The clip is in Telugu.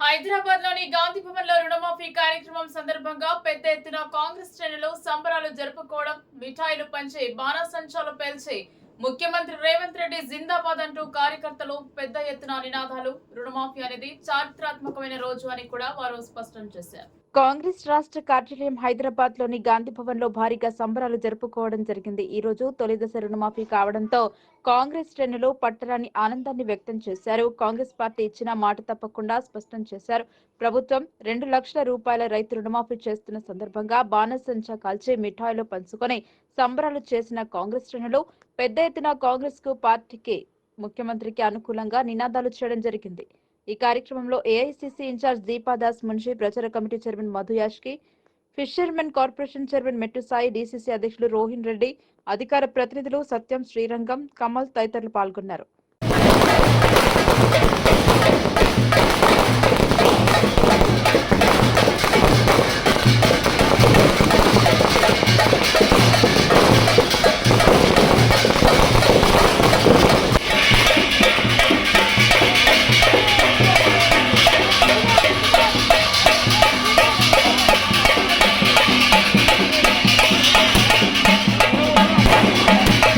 హైదరాబాద్లోని గాంధీ భవన్లో రుణమాఫీ కార్యక్రమం సందర్భంగా పెద్ద ఎత్తున కాంగ్రెస్ శ్రేణులు సంబరాలు జరుపుకోవడం మిఠాయిలు పంచి బాణాసంచాలు పేల్చి ముఖ్యమంత్రి రేవంత్ రెడ్డి జిందాబాద్ అంటూ కార్యకర్తలు పెద్ద ఎత్తున నినాదాలు. రుణమాఫీ అనేది చారిత్రాత్మకమైన రోజు అని కూడా వారు స్పష్టం చేశారు. కాంగ్రెస్ రాష్ట్ర కార్యాలయం హైదరాబాద్లోని గాంధీ భవన్లో భారీగా సంబరాలు జరుపుకోవడం జరిగింది. ఈ రోజు తొలి దశ రుణమాఫీ కావడంతో కాంగ్రెస్ శ్రేణులు పట్టరాని ఆనందాన్ని వ్యక్తం చేశారు. కాంగ్రెస్ పార్టీ ఇచ్చిన మాట తప్పకుండా స్పష్టం చేశారు. ప్రభుత్వం రెండు లక్షల రూపాయల రైతు రుణమాఫీ చేస్తున్న సందర్భంగా బాణసంచా కాల్చి మిఠాయిలు పంచుకొని సంబరాలు చేసిన కాంగ్రెస్ శ్రేణులు పెద్ద ఎత్తున కాంగ్రెస్కు పార్టీకి ముఖ్యమంత్రికి అనుకూలంగా నినాదాలు చేయడం జరిగింది. ఈ కార్యక్రమంలో ఏఐసిసి ఇన్ఛార్జ్ దీపాదాస్ మున్షి ప్రచార committee chairman Madhu Yashki fishermen corporation chairman Mettu Sai DCC అధ్యక్షులు రోహిన్ రెడ్డి అధికార ప్రతినిధులు సత్యం శ్రీరంగం కమల్ తదితరులు పాల్గొన్నారు.